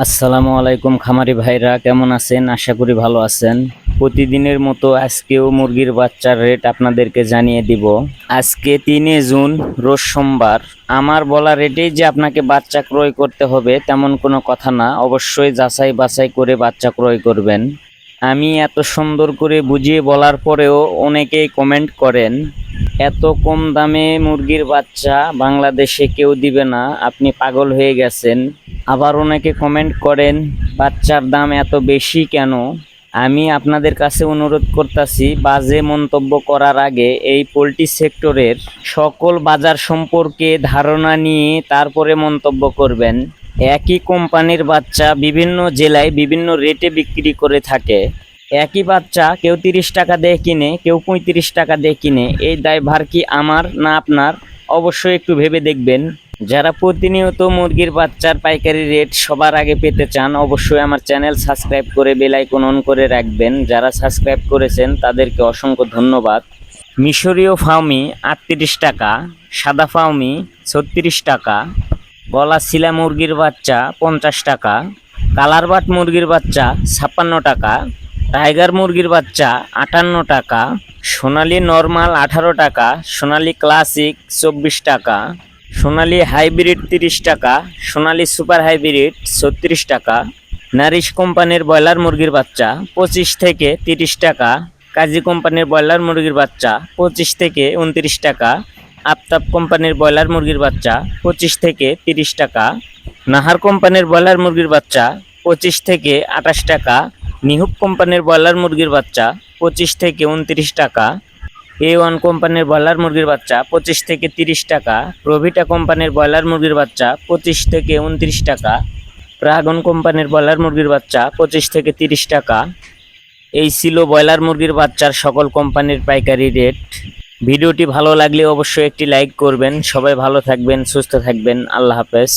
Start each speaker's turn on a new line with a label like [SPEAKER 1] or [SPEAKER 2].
[SPEAKER 1] আসসালামু আলাইকুম খামারি ভাইরা, কেমন আছেন? আশা করি ভালো আছেন। প্রতিদিনের মতো আজকেও মুরগির বাচ্চার রেট আপনাদেরকে জানিয়ে দিব। আজকে তিনে জুন, রোজ সোমবার। আমার বলা রেটেই যে আপনাকে বাচ্চা ক্রয় করতে হবে, তেমন কোনো কথা না। অবশ্যই যাচাই বাছাই করে বাচ্চা ক্রয় করবেন। আমি এত সুন্দর করে বুঝিয়ে বলার পরেও অনেকেই কমেন্ট করেন। এত কম দামে মুরগির বাচ্চা বাংলাদেশে কেউ দিবে না, আপনি পাগল হয়ে গেছেন। আবার অনেকে কমেন্ট করেন, বাচ্চার দাম এত বেশি কেন? আমি আপনাদের কাছে অনুরোধ করতেছি, বাজে মন্তব্য করার আগে এই পোলট্রি সেক্টরের সকল বাজার সম্পর্কে ধারণা নিয়ে তারপরে মন্তব্য করবেন। একই কোম্পানির বাচ্চা বিভিন্ন জেলায় বিভিন্ন রেটে বিক্রি করে থাকে। একই বাচ্চা কেউ তিরিশ টাকা দিয়ে কিনে, কেউ পঁয়ত্রিশ টাকা দিয়ে কিনে, এই দায়ভার কি আমার না আপনার? অবশ্যই একটু ভেবে দেখবেন। যারা প্রতিনিয়ত মুরগির বাচ্চার পাইকারি রেট সবার আগে পেতে চান, অবশ্যই আমার চ্যানেল সাবস্ক্রাইব করে বেল আইকন অন করে রাখবেন। যারা সাবস্ক্রাইব করেছেন, তাদেরকে অসংখ্য ধন্যবাদ। মিশরীয় ফাউমি আটত্রিশ টাকা, সাদা ফাউমি ছত্রিশ টাকা, গলা শিলা মুরগির বাচ্চা পঞ্চাশ টাকা কালার বাট মুরগির বাচ্চা ছাপ্পান্ন টাকা টাইগার মুরগির বাচ্চা, আটান্ন টাকা। সোনালি নর্মাল, আঠারো টাকা। সোনালি ক্লাসিক, চব্বিশ টাকা। সোনালি হাইব্রিড, তিরিশ টাকা। সোনালি সুপার হাইব্রিড, ছত্রিশ টাকা। নারিশ কোম্পানির ব্রয়লার মুরগির বাচ্চা, পঁচিশ থেকে তিরিশ টাকা। কাজী কোম্পানির ব্রয়লার মুরগির বাচ্চা, পঁচিশ থেকে উনত্রিশ টাকা। আফতাব কোম্পানির ব্রয়লার মুরগির বাচ্চা, পঁচিশ থেকে তিরিশ টাকা। নাহার কোম্পানির ব্রয়লার মুরগির বাচ্চা, পঁচিশ থেকে আঠাশ টাকা। নিহুপ কোম্পানির ব্রয়লার মুরগির বাচ্চা পঁচিশ থেকে উনত্রিশ টাকা এ ওয়ান কোম্পানির ব্রয়লার মুরগির বাচ্চা পঁচিশ থেকে তিরিশ টাকা প্রভিটা কোম্পানির ব্রয়লার মুরগির বাচ্চা পঁচিশ থেকে উনত্রিশ টাকা প্রাগন কোম্পানির ব্রয়লার মুরগির বাচ্চা পঁচিশ থেকে তিরিশ টাকা। এই ছিল ব্রয়লার মুরগির বাচ্চার সকল কোম্পানির পাইকারি রেট। ভিডিওটি ভালো লাগলে অবশ্যই একটি লাইক করবেন। সবাই ভালো থাকবেন, সুস্থ থাকবেন। আল্লাহ হাফেজ।